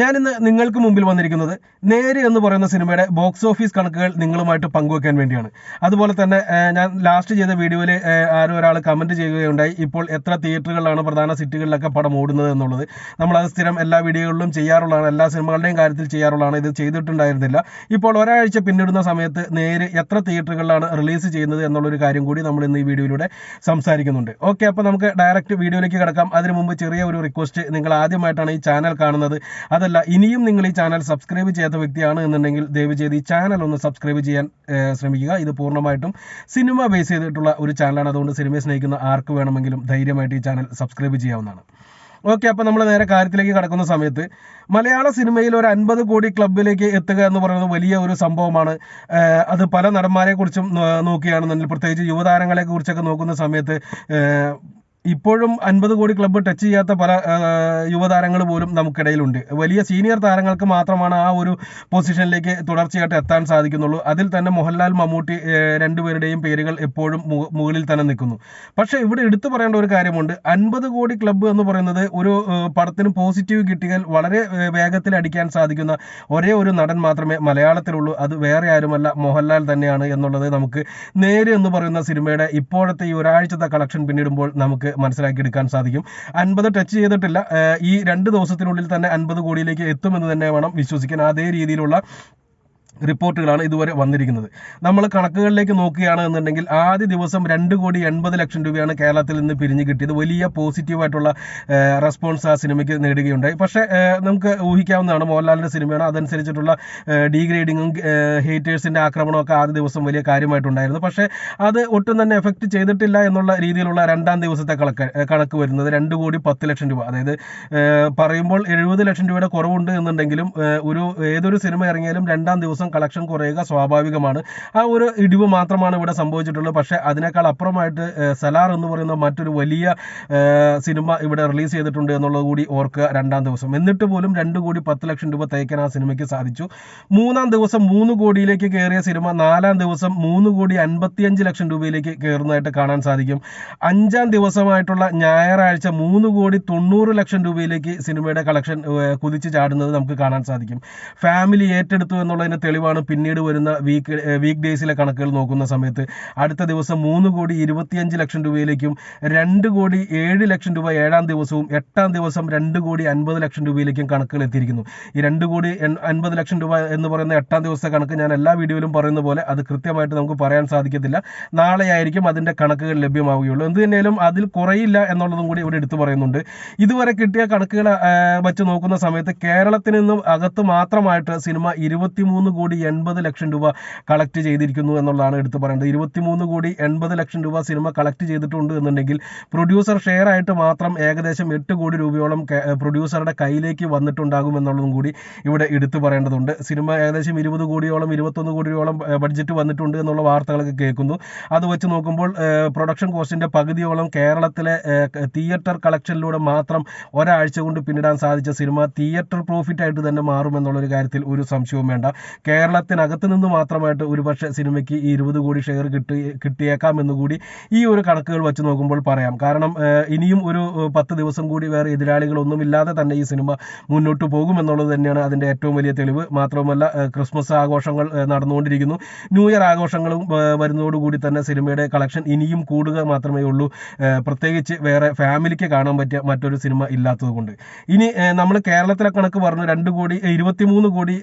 ഞാനിന്ന് നിങ്ങൾക്ക് മുമ്പിൽ വന്നിരിക്കുന്നത് നേര് എന്ന് പറയുന്ന സിനിമയുടെ ബോക്സ് ഓഫീസ് കണക്കുകൾ നിങ്ങളുമായിട്ട് പങ്കുവെക്കാൻ വേണ്ടിയാണ്. അതുപോലെ തന്നെ ഞാൻ ലാസ്റ്റ് ചെയ്ത വീഡിയോയിൽ ആരും ഒരാൾ കമന്റ് ചെയ്യുകയുണ്ടായി. ഇപ്പോൾ എത്ര തിയേറ്ററുകളിലാണ് പ്രധാന സിറ്റികളിലൊക്കെ പടം ഓടുന്നത് എന്നുള്ളത്. നമ്മളത് സ്ഥിരം എല്ലാ വീഡിയോകളിലും ചെയ്യാറുള്ളതാണ്. എല്ലാ സിനിമകളുടെയും കാര്യത്തിൽ ചെയ്യാറുള്ളതാണ്. ഇത് ചെയ്തിട്ടുണ്ടായിരുന്നില്ല. ഇപ്പോൾ ഒരാഴ്ച പിന്നിടുന്ന സമയത്ത് നേര് എത്ര തിയേറ്ററുകളിലാണ് റിലീസ് ചെയ്യുന്നത് എന്നുള്ളൊരു കാര്യം കൂടി നമ്മൾ ഇന്ന് ഈ വീഡിയോയിലൂടെ സംസാരിക്കുന്നുണ്ട്. ഓക്കെ അപ്പോൾ നമുക്ക് ഡയറക്റ്റ് വീഡിയോയിലേക്ക് കിടക്കാം. അതിനു മുമ്പ് ചെറിയ ഒരു റിക്വസ്റ്റ് നിങ്ങൾ ആദ്യമായിട്ടാണ് ഈ ചാനൽ കാണുന്നത്. അതല്ല ഇനിയും നിങ്ങൾ ഈ ചാനൽ സബ്സ്ക്രൈബ് ചെയ്ത വ്യക്തിയാണ് എന്നുണ്ടെങ്കിൽ ദയവ് ചെയ്ത് ഈ ചാനൽ ഒന്ന് സബ്സ്ക്രൈബ് ചെയ്യാൻ ശ്രമിക്കുക. ഇത് പൂർണമായിട്ടും സിനിമ ബേസ് ചെയ്തിട്ടുള്ള ഒരു ചാനലാണ്. അതുകൊണ്ട് സിനിമയെ സ്നേഹിക്കുന്ന ആർക്ക് വേണമെങ്കിലും ധൈര്യമായിട്ട് ഈ ചാനൽ സബ്സ്ക്രൈബ് ചെയ്യാവുന്നതാണ്. ഓക്കെ അപ്പോൾ നമ്മൾ നേരെ കാര്യത്തിലേക്ക് കടക്കുന്ന സമയത്ത് മലയാള സിനിമയിൽ ഒരു അൻപത് കോടി ക്ലബിലേക്ക് എത്തുക എന്ന് പറയുന്നത് വലിയ ഒരു സംഭവമാണ്. അത് പല നടന്മാരെ കുറിച്ചും നോക്കുകയാണെന്നുണ്ടെങ്കിൽ പ്രത്യേകിച്ച് യുവതാരങ്ങളെ കുറിച്ചൊക്കെ നോക്കുന്ന സമയത്ത് ഇപ്പോഴും അൻപത് കോടി ക്ലബ്ബ് ടച്ച് ചെയ്യാത്ത പല യുവതാരങ്ങൾ പോലും നമുക്കിടയിലുണ്ട്. വലിയ സീനിയർ താരങ്ങൾക്ക് മാത്രമാണ് ആ ഒരു പൊസിഷനിലേക്ക് തുടർച്ചയായിട്ട് എത്താൻ സാധിക്കുന്നുള്ളൂ. അതിൽ തന്നെ മോഹൻലാൽ മമ്മൂട്ടി രണ്ടുപേരുടെയും പേരുകൾ എപ്പോഴും മുകളിൽ തന്നെ നിൽക്കുന്നു. പക്ഷേ ഇവിടെ എടുത്തു പറയേണ്ട ഒരു കാര്യമുണ്ട്. അൻപത് കോടി ക്ലബ്ബ് എന്ന് പറയുന്നത് ഒരു പടത്തിന് പോസിറ്റീവ് കിട്ടിയാൽ വളരെ വേഗത്തിൽ അടിക്കാൻ സാധിക്കുന്ന ഒരേ ഒരു നടൻ മാത്രമേ മലയാളത്തിലുള്ളൂ. അത് വേറെ ആരുമല്ല മോഹൻലാൽ തന്നെയാണ് എന്നുള്ളത് നമുക്ക് നേര് എന്ന് പറയുന്ന സിനിമയുടെ ഇപ്പോഴത്തെ ഈ ഒരാഴ്ചത്തെ കളക്ഷൻ പിന്നിടുമ്പോൾ നമുക്ക് മനസ്സിലാക്കിയെടുക്കാൻ സാധിക്കും. അൻപത് ടച്ച് ചെയ്തിട്ടില്ല. ഈ രണ്ട് ദിവസത്തിനുള്ളിൽ തന്നെ അൻപത് കോടിയിലേക്ക് എത്തുമെന്ന് തന്നെ വേണം വിശ്വസിക്കാൻ. അതേ രീതിയിലുള്ള റിപ്പോർട്ടുകളാണ് ഇതുവരെ വന്നിരിക്കുന്നത്. നമ്മൾ കണക്കുകളിലേക്ക് നോക്കുകയാണ് എന്നുണ്ടെങ്കിൽ ആദ്യ ദിവസം രണ്ട് കോടി എൺപത് ലക്ഷം രൂപയാണ് കേരളത്തിൽ നിന്ന് പിരിഞ്ഞു കിട്ടിയത്. വലിയ പോസിറ്റീവായിട്ടുള്ള റെസ്പോൺസ് ആ സിനിമയ്ക്ക് നേടുകയുണ്ടായി. പക്ഷേ നമുക്ക് ഊഹിക്കാവുന്നതാണ് മോഹൻലാലിന്റെ സിനിമയാണ്. അതനുസരിച്ചിട്ടുള്ള ഡീഗ്രേഡിങ്ങും ഹേറ്റേഴ്സിന്റെ ആക്രമണമൊക്കെ ആദ്യ ദിവസം വലിയ കാര്യമായിട്ടുണ്ടായിരുന്നു. പക്ഷേ അത് ഒട്ടും തന്നെ എഫക്റ്റ് ചെയ്തിട്ടില്ല എന്നുള്ള രീതിയിലുള്ള രണ്ടാം ദിവസത്തെ കണക്ക് കണക്ക് വരുന്നത് രണ്ട് കോടി പത്ത് ലക്ഷം രൂപ. അതായത് പറയുമ്പോൾ എഴുപത് ലക്ഷം രൂപയുടെ കുറവുണ്ട് എന്നുണ്ടെങ്കിലും ഒരു ഏതൊരു സിനിമ ഇറങ്ങിയാലും രണ്ടാം ദിവസം കളക്ഷൻ കുറയുക സ്വാഭാവികമാണ്. ആ ഒരു ഇടിവ് മാത്രമാണ് ഇവിടെ സംഭവിച്ചിട്ടുള്ളത്. പക്ഷേ അതിനേക്കാൾ അപ്പുറമായിട്ട് സലാർ എന്ന് പറയുന്ന മറ്റൊരു വലിയ സിനിമ ഇവിടെ റിലീസ് ചെയ്തിട്ടുണ്ട് എന്നുള്ളത് കൂടി ഓർക്കുക രണ്ടാം ദിവസം. എന്നിട്ട് പോലും രണ്ട് കോടി പത്ത് ലക്ഷം രൂപ തയ്ക്കാൻ ആ സിനിമയ്ക്ക് സാധിച്ചു. മൂന്നാം ദിവസം മൂന്ന് കോടിയിലേക്ക് കയറിയ സിനിമ നാലാം ദിവസം മൂന്ന് കോടി അൻപത്തിയഞ്ച് ലക്ഷം രൂപയിലേക്ക് കയറുന്നതായിട്ട് കാണാൻ സാധിക്കും. അഞ്ചാം ദിവസമായിട്ടുള്ള ഞായറാഴ്ച മൂന്ന് കോടി തൊണ്ണൂറ് ലക്ഷം രൂപയിലേക്ക് സിനിമയുടെ കളക്ഷൻ കുതിച്ചു ചാടുന്നത് നമുക്ക് കാണാൻ സാധിക്കും. ഫാമിലി ഏറ്റെടുത്തു എന്നുള്ളതിന്റെ തെളിവാണ് പിന്നീട് വരുന്ന വീക്ക് വീക്ക് ഡേയ്സിലെ കണക്കുകൾ നോക്കുന്ന സമയത്ത്. അടുത്ത ദിവസം മൂന്ന് കോടി ഇരുപത്തിയഞ്ച് ലക്ഷം രൂപയിലേക്കും രണ്ട് കോടി ഏഴ് ലക്ഷം രൂപ ഏഴാം ദിവസവും എട്ടാം ദിവസം രണ്ട് കോടി അൻപത് ലക്ഷം രൂപയിലേക്കും കണക്കുകൾ എത്തിയിരിക്കുന്നു. ഈ രണ്ട് കോടി അൻപത് ലക്ഷം രൂപ എന്ന് പറയുന്ന എട്ടാം ദിവസത്തെ കണക്ക് ഞാൻ എല്ലാ വീഡിയോയിലും പറയുന്ന പോലെ അത് കൃത്യമായിട്ട് നമുക്ക് പറയാൻ സാധിക്കത്തില്ല. നാളെ ആയിരിക്കും അതിന്റെ കണക്കുകൾ ലഭ്യമാവുകയുള്ളൂ. എന്ത് തന്നെയാലും അതിൽ കുറയില്ല എന്നുള്ളതും കൂടി ഇവിടെ എടുത്തു പറയുന്നുണ്ട്. ഇതുവരെ കിട്ടിയ കണക്കുകൾ വെച്ച് നോക്കുന്ന സമയത്ത് കേരളത്തിൽ നിന്നും അകത്ത് മാത്രമായിട്ട് സിനിമ ഇരുപത്തിമൂന്ന് കോടി എൺപത് ലക്ഷം രൂപ കളക്ട് ചെയ്തിരിക്കുന്നു എന്നുള്ളതാണ് എടുത്തു പറയേണ്ടത്. ഇരുപത്തിമൂന്ന് കോടി എൺപത് ലക്ഷം രൂപ സിനിമ കളക്ട് ചെയ്തിട്ടുണ്ട് എന്നുണ്ടെങ്കിൽ പ്രൊഡ്യൂസർ ഷെയർ ആയിട്ട് മാത്രം ഏകദേശം എട്ട് കോടി രൂപയോളം പ്രൊഡ്യൂസറുടെ കയ്യിലേക്ക് വന്നിട്ടുണ്ടാകും എന്നുള്ളതും കൂടി ഇവിടെ എടുത്തു പറയേണ്ടതുണ്ട്. സിനിമ ഏകദേശം ഇരുപത് കോടിയോളം ഇരുപത്തൊന്ന് കോടിയോളം ബഡ്ജറ്റ് വന്നിട്ടുണ്ട് എന്നുള്ള വാർത്തകളൊക്കെ കേൾക്കുന്നു. അത് വെച്ച് നോക്കുമ്പോൾ പ്രൊഡക്ഷൻ കോസ്റ്റിന്റെ പകുതിയോളം കേരളത്തിലെ തിയേറ്റർ കളക്ഷനിലൂടെ മാത്രം ഒരാഴ്ച കൊണ്ട് പിന്നിടാൻ സാധിച്ച സിനിമ തിയേറ്റർ പ്രോഫിറ്റ് ആയിട്ട് തന്നെ മാറും എന്നുള്ളൊരു കാര്യത്തിൽ ഒരു സംശയവും വേണ്ട. കേരളത്തിനകത്ത് നിന്ന് മാത്രമായിട്ട് ഒരുപക്ഷെ സിനിമയ്ക്ക് ഈ ഇരുപത് കോടി ഷെയർ കിട്ടി കിട്ടിയേക്കാം എന്ന് കൂടി ഈ ഒരു കണക്കുകൾ വെച്ച് നോക്കുമ്പോൾ പറയാം. കാരണം ഇനിയും ഒരു പത്ത് ദിവസം കൂടി വേറെ എതിരാളികളൊന്നുമില്ലാതെ തന്നെ ഈ സിനിമ മുന്നോട്ട് പോകുമെന്നുള്ളത് തന്നെയാണ് അതിന്റെ ഏറ്റവും വലിയ തെളിവ്. മാത്രവുമല്ല ക്രിസ്മസ് ആഘോഷങ്ങൾ നടന്നുകൊണ്ടിരിക്കുന്നു. ന്യൂ ഇയർ ആഘോഷങ്ങളും വരുന്നതോടുകൂടി തന്നെ സിനിമയുടെ കളക്ഷൻ ഇനിയും കൂടുക മാത്രമേ ഉള്ളൂ. പ്രത്യേകിച്ച് വേറെ ഫാമിലിക്ക് കാണാൻ പറ്റിയ മറ്റൊരു സിനിമ ഇല്ലാത്തതുകൊണ്ട് ഇനി നമ്മൾ കേരളത്തിലെ കണക്ക് പറഞ്ഞു രണ്ട് കോടി ഇരുപത്തിമൂന്ന് കോടി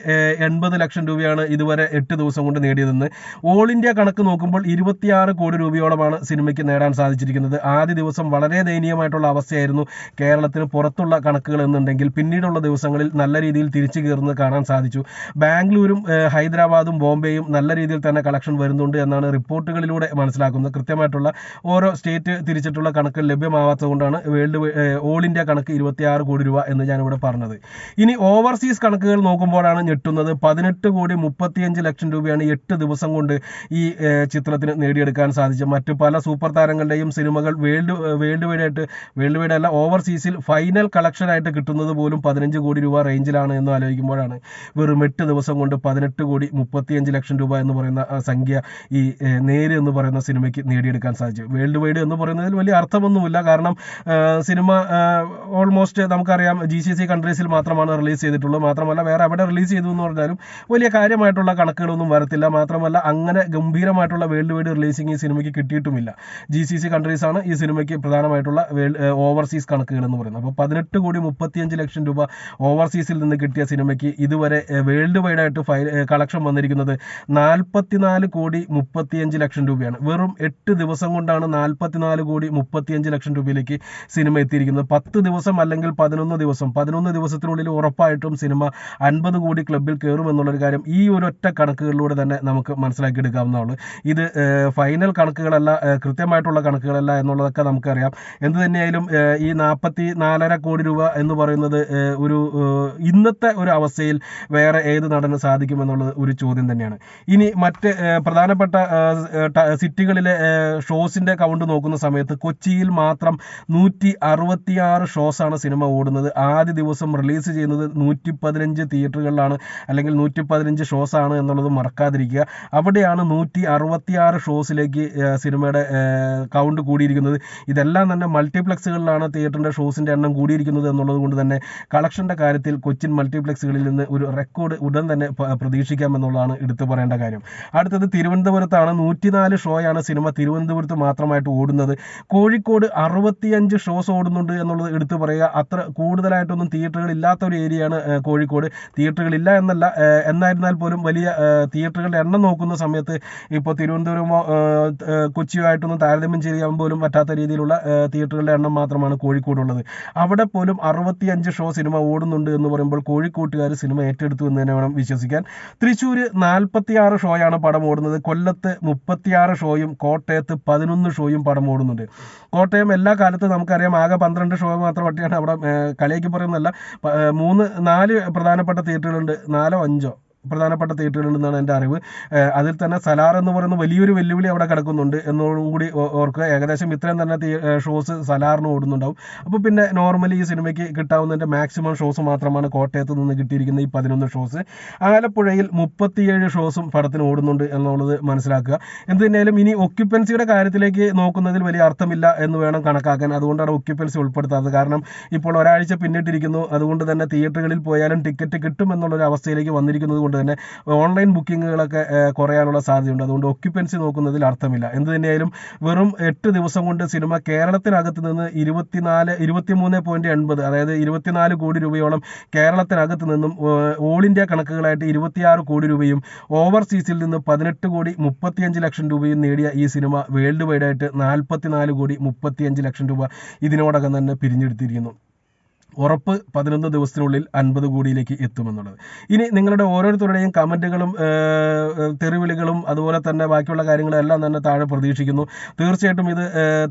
എൺപത് ലക്ഷം രൂപയാണ് ഇതുവരെ എട്ട് ദിവസം കൊണ്ട് നേടിയതെന്ന്. ഓൾ ഇന്ത്യ കണക്ക് നോക്കുമ്പോൾ ഇരുപത്തിയാറ് കോടി രൂപയോളമാണ് സിനിമയ്ക്ക് നേടാൻ സാധിച്ചിരിക്കുന്നത്. ആദ്യ ദിവസം വളരെ ദയനീയമായിട്ടുള്ള അവസ്ഥയായിരുന്നു കേരളത്തിന് പുറത്തുള്ള കണക്കുകൾ എന്നുണ്ടെങ്കിൽ പിന്നീടുള്ള ദിവസങ്ങളിൽ നല്ല രീതിയിൽ തിരിച്ചു കയറുന്നത് കാണാൻ സാധിച്ചു. ബാംഗ്ലൂരും ഹൈദരാബാദും ബോംബെയും നല്ല രീതിയിൽ തന്നെ കളക്ഷൻ വരുന്നുണ്ട് എന്നാണ് റിപ്പോർട്ടുകളിലൂടെ മനസ്സിലാക്കുന്നത്. കൃത്യമായിട്ടുള്ള ഓരോ സ്റ്റേറ്റ് തിരിച്ചിട്ടുള്ള കണക്ക് ലഭ്യമാവാത്തതുകൊണ്ടാണ് വേൾഡ് ഓൾ ഇന്ത്യ കണക്ക് ഇരുപത്തിയാറ് കോടി രൂപ എന്ന് ഞാനിവിടെ പറഞ്ഞത്. ഇനി ഓവർസീസ് കണക്കുകൾ നോക്കുമ്പോഴാണ് ഞെട്ടുന്നത്. പതിനെട്ട് കോടി കോടി മുപ്പത്തിയഞ്ച് ലക്ഷം രൂപയാണ് എട്ട് ദിവസം കൊണ്ട് ഈ ചിത്രത്തിന് നേടിയെടുക്കാൻ സാധിച്ചത്. മറ്റ് പല സൂപ്പർ താരങ്ങളുടെയും സിനിമകൾ വേൾഡ് വേൾഡ് വൈഡ് ആയിട്ട് വേൾഡ് വൈഡ് അല്ല ഓവർസീസിൽ ഫൈനൽ കളക്ഷൻ ആയിട്ട് കിട്ടുന്നത് പോലും പതിനഞ്ച് കോടി രൂപ റേഞ്ചിലാണ് എന്ന് ആലോചിക്കുമ്പോഴാണ്. വെറും എട്ട് ദിവസം കൊണ്ട് പതിനെട്ട് കോടി മുപ്പത്തിയഞ്ച് ലക്ഷം രൂപ എന്ന് പറയുന്ന സംഖ്യ ഈ നേര് എന്ന് പറയുന്ന സിനിമയ്ക്ക് നേടിയെടുക്കാൻ സാധിച്ചു. വേൾഡ് വൈഡ് എന്ന് പറയുന്നതിൽ വലിയ അർത്ഥമൊന്നുമില്ല. കാരണം സിനിമ ഓൾമോസ്റ്റ് നമുക്കറിയാം ജി സി സി കൺട്രീസിൽ മാത്രമാണ് റിലീസ് ചെയ്തിട്ടുള്ളൂ മാത്രമല്ല വേറെ എവിടെ റിലീസ് ചെയ്തു എന്ന് പറഞ്ഞാലും വലിയ കാര്യമായിട്ടുള്ള കണക്കുകളൊന്നും വരത്തില്ല. മാത്രമല്ല അങ്ങനെ ഗംഭീരമായിട്ടുള്ള വേൾഡ് വൈഡ് റിലീസിങ് ഈ സിനിമയ്ക്ക് കിട്ടിയിട്ടുമില്ല. ജി സി സി കൺട്രീസാണ് ഈ സിനിമയ്ക്ക് പ്രധാനമായിട്ടുള്ള വേൾഡ് ഓവർസീസ് കണക്കുകൾ എന്ന് പറയുന്നത്. അപ്പോൾ പതിനെട്ട് കോടി മുപ്പത്തിയഞ്ച് ലക്ഷം രൂപ ഓവർസീസിൽ നിന്ന് കിട്ടിയ സിനിമയ്ക്ക് ഇതുവരെ വേൾഡ് വൈഡ് ആയിട്ട് ഫൈ കളക്ഷൻ വന്നിരിക്കുന്നത് നാൽപ്പത്തിനാല് കോടി മുപ്പത്തിയഞ്ച് ലക്ഷം രൂപയാണ്. വെറും എട്ട് ദിവസം കൊണ്ടാണ് നാൽപ്പത്തിനാല് കോടി മുപ്പത്തിയഞ്ച് ലക്ഷം രൂപയിലേക്ക് സിനിമ എത്തിയിരിക്കുന്നത്. പത്ത് ദിവസം അല്ലെങ്കിൽ പതിനൊന്ന് ദിവസം. പതിനൊന്ന് ദിവസത്തിനുള്ളിൽ ഉറപ്പായിട്ടും സിനിമ അൻപത് കോടി ക്ലബിൽ കയറും എന്നുള്ളൊരു കാര്യം ഈ ഒരു ഒറ്റ കണക്കുകളിലൂടെ തന്നെ നമുക്ക് മനസ്സിലാക്കി എടുക്കാവുന്നതാണ് ഇത് ഫൈനൽ കണക്കുകളല്ല കൃത്യമായിട്ടുള്ള കണക്കുകളല്ല എന്നുള്ളതൊക്കെ നമുക്കറിയാം. എന്ത് തന്നെയായാലും ഈ നാൽപ്പത്തി നാലര കോടി രൂപ എന്ന് പറയുന്നത് ഒരു ഇന്നത്തെ ഒരു അവസ്ഥയിൽ വേറെ ഏത് നടന് സാധിക്കുമെന്നുള്ളത് ഒരു ചോദ്യം തന്നെയാണ്. ഇനി മറ്റ് പ്രധാനപ്പെട്ട സിറ്റികളിലെ ഷോസിന്റെ കൗണ്ട് നോക്കുന്ന സമയത്ത് കൊച്ചിയിൽ മാത്രം നൂറ്റി അറുപത്തിയാറ് ഷോസാണ് സിനിമ ഓടുന്നത്. ആദ്യ ദിവസം റിലീസ് ചെയ്യുന്നത് നൂറ്റി പതിനഞ്ച് തിയേറ്ററുകളിലാണ് അല്ലെങ്കിൽ നൂറ്റി പതിനഞ്ച് ഷോസ് ആണ് എന്നുള്ളത് മറക്കാതിരിക്കുക. അവിടെയാണ് നൂറ്റി അറുപത്തിയാറ് ഷോസിലേക്ക് സിനിമയുടെ കൗണ്ട് കൂടിയിരിക്കുന്നത്. ഇതെല്ലാം തന്നെ മൾട്ടിപ്ലക്സുകളിലാണ് തിയേറ്ററിന്റെ ഷോസിന്റെ എണ്ണം കൂടിയിരിക്കുന്നത് എന്നുള്ളത് കൊണ്ട് തന്നെ കളക്ഷന്റെ കാര്യത്തിൽ കൊച്ചിൻ മൾട്ടിപ്ലക്സുകളിൽ നിന്ന് ഒരു റെക്കോർഡ് ഉടൻ തന്നെ പ്രതീക്ഷിക്കാം എന്നുള്ളതാണ് എടുത്തു പറയേണ്ട കാര്യം. അടുത്തത് തിരുവനന്തപുരത്താണ്. നൂറ്റിനാല് ഷോയാണ് സിനിമ തിരുവനന്തപുരത്ത് മാത്രമായിട്ട് ഓടുന്നത്. കോഴിക്കോട് അറുപത്തിയഞ്ച് ഷോസ് ഓടുന്നുണ്ട് എന്നുള്ളത് എടുത്തു പറയുക. അത്ര കൂടുതലായിട്ടൊന്നും തിയേറ്ററുകൾ ഇല്ലാത്ത ഒരു ഏരിയയാണ് കോഴിക്കോട്. തിയേറ്ററുകൾ ഇല്ല എന്നല്ല ഏഹ്, എന്നായിരുന്നാൽ പോലും വലിയ തിയേറ്ററുകളുടെ എണ്ണം നോക്കുന്ന സമയത്ത് ഇപ്പോൾ തിരുവനന്തപുരമോ ഏഹ്, ഏഹ്, കൊച്ചിയോ ആയിട്ടൊന്നും താരതമ്യം ചെയ്യാൻ പോലും പറ്റാത്ത രീതിയിലുള്ള തിയേറ്ററുകളുടെ എണ്ണം മാത്രമാണ് കോഴിക്കോടുള്ളത്. അവിടെ പോലും അറുപത്തിയഞ്ച് ഷോ സിനിമ ഓടുന്നുണ്ട് എന്ന് പറയുമ്പോൾ കോഴിക്കോട്ടുകാർ സിനിമ ഏറ്റെടുത്തു എന്ന് തന്നെ വേണം വിശ്വസിക്കാൻ. തൃശ്ശൂർ നാൽപ്പത്തിയാറ് ഷോയാണ് പടം ഓടുന്നത്. കൊല്ലത്ത് മുപ്പത്തിയാറ് ഷോയും കോട്ടയത്ത് പതിനൊന്ന് ഷോയും പടം ഓടുന്നുണ്ട്. കോട്ടയം എല്ലാ കാലത്തും നമുക്കറിയാം ആകെ പന്ത്രണ്ട് ഷോ മാത്രം വട്ടിയാണ് അവിടെ കളിയാക്കി പറയുന്നതല്ല. മൂന്ന് നാല് പ്രധാനപ്പെട്ട തിയേറ്ററുകളുണ്ട്. നാലോ അഞ്ചോ? പ്രധാനപ്പെട്ട തിയേറ്ററുകളിൽ നിന്നാണ് എന്റെ അറിവ്. അതിൽ തന്നെ സലാർ എന്ന് പറയുന്ന വലിയൊരു വെല്ലുവിളി അവിടെ കിടക്കുന്നുണ്ട് എന്നോടും കൂടി ഓർക്കുക. ഏകദേശം ഇത്രയും തന്നെ ഷോസ് സലാറിന് ഓടുന്നുണ്ടാവും. അപ്പോൾ പിന്നെ നോർമലി ഈ സിനിമയ്ക്ക് കിട്ടാവുന്നതിന്റെ മാക്സിമം ഷോസ് മാത്രമാണ് കോട്ടയത്ത് നിന്ന് കിട്ടിയിരിക്കുന്ന ഈ പതിനൊന്ന് ഷോസ് ആലപ്പുഴയിൽ മുപ്പത്തിയേഴ് ഷോസും പടത്തിന് ഓടുന്നുണ്ട് എന്നുള്ളത് മനസ്സിലാക്കുക. എന്ത് തന്നെയായാലും ഇനി ഒക്യുപ്പൻസിയുടെ കാര്യത്തിലേക്ക് നോക്കുന്നതിൽ വലിയ അർത്ഥമില്ല എന്ന് വേണം കണക്കാക്കാൻ. അതുകൊണ്ടാണ് ഒക്യുപ്പൻസി ഉൾപ്പെടുത്താത്തത്. കാരണം ഇപ്പോൾ ഒരാഴ്ച പിന്നിട്ടിരിക്കുന്നു. അതുകൊണ്ട് തന്നെ തിയേറ്ററുകളിൽ പോയാലും ടിക്കറ്റ് കിട്ടും എന്നുള്ളൊരു അവസ്ഥയിലേക്ക് വന്നിരിക്കുന്നത് കൊണ്ട് തന്നെ ഓൺലൈൻ ബുക്കിങ്ങുകളൊക്കെ കുറയാനുള്ള സാധ്യതയുണ്ട്. അതുകൊണ്ട് ഒക്യുപ്പൻസി നോക്കുന്നതിൽ അർത്ഥമില്ല. എന്ത് തന്നെയായാലും വെറും എട്ട് ദിവസം കൊണ്ട് സിനിമ കേരളത്തിനകത്ത് നിന്ന് ഇരുപത്തിനാല് ഇരുപത്തിമൂന്ന് പോയിന്റ് എൺപത് അതായത് ഇരുപത്തിനാല് കോടി രൂപയോളം കേരളത്തിനകത്ത് നിന്നും ഓൾ ഇന്ത്യ കണക്കുകളായിട്ട് ഇരുപത്തിയാറ് കോടി രൂപയും ഓവർസീസിൽ നിന്ന് പതിനെട്ട് കോടി മുപ്പത്തിയഞ്ച് ലക്ഷം രൂപയും നേടിയ ഈ സിനിമ വേൾഡ് വൈഡായിട്ട് നാൽപ്പത്തിനാല് കോടി മുപ്പത്തിയഞ്ച് ലക്ഷം രൂപ ഇതിനോടകം തന്നെ പിരിഞ്ഞെടുത്തിരിക്കുന്നു. ഉറപ്പ് പതിനൊന്ന് ദിവസത്തിനുള്ളിൽ അൻപത് കോടിയിലേക്ക് എത്തുമെന്നുള്ളത്. ഇനി നിങ്ങളുടെ ഓരോരുത്തരുടെയും കമന്റുകളും തെറിവിളികളും അതുപോലെ തന്നെ ബാക്കിയുള്ള കാര്യങ്ങളും എല്ലാം തന്നെ താഴെ പ്രതീക്ഷിക്കുന്നു. തീർച്ചയായിട്ടും ഇത്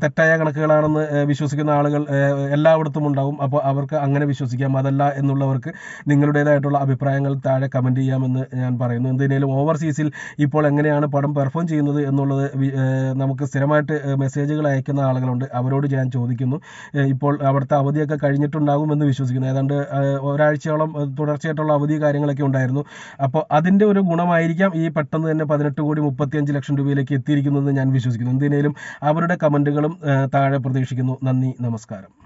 തെറ്റായ കണക്കുകളാണെന്ന് വിശ്വസിക്കുന്ന ആളുകൾ എല്ലായിടത്തും ഉണ്ടാവും. അപ്പോൾ അവർക്ക് അങ്ങനെ വിശ്വസിക്കാം. അതല്ല എന്നുള്ളവർക്ക് നിങ്ങളുടേതായിട്ടുള്ള അഭിപ്രായങ്ങൾ താഴെ കമന്റ് ചെയ്യാമെന്ന് ഞാൻ പറയുന്നു. എന്തിനേലും ഓവർസീസിൽ ഇപ്പോൾ എങ്ങനെയാണ് പടം പെർഫോം ചെയ്യുന്നത് എന്നുള്ളത് നമുക്ക് സ്ഥിരമായിട്ട് മെസ്സേജുകൾ അയക്കുന്ന ആളുകളുണ്ട്. അവരോട് ഞാൻ ചോദിക്കുന്നു. ഇപ്പോൾ അവിടുത്തെ അവധിയൊക്കെ കഴിഞ്ഞിട്ടുണ്ടാകുമെന്ന് വിശ്വസിക്കുന്നു. ഏതാണ്ട് ഒരാഴ്ചയോളം തുടർച്ചയായിട്ടുള്ള അവധി കാര്യങ്ങളൊക്കെ ഉണ്ടായിരുന്നു. അപ്പോൾ അതിന്റെ ഒരു ഗുണമായിരിക്കാം ഈ പെട്ടെന്ന് തന്നെ പതിനെട്ട് കോടി മുപ്പത്തിയഞ്ച് ലക്ഷം രൂപയിലേക്ക് എത്തിയിരിക്കുന്നതെന്ന് ഞാൻ വിശ്വസിക്കുന്നു. എന്തിനേലും അവരുടെ കമന്റുകളും താഴെ പ്രതീക്ഷിക്കുന്നു. നന്ദി നമസ്കാരം.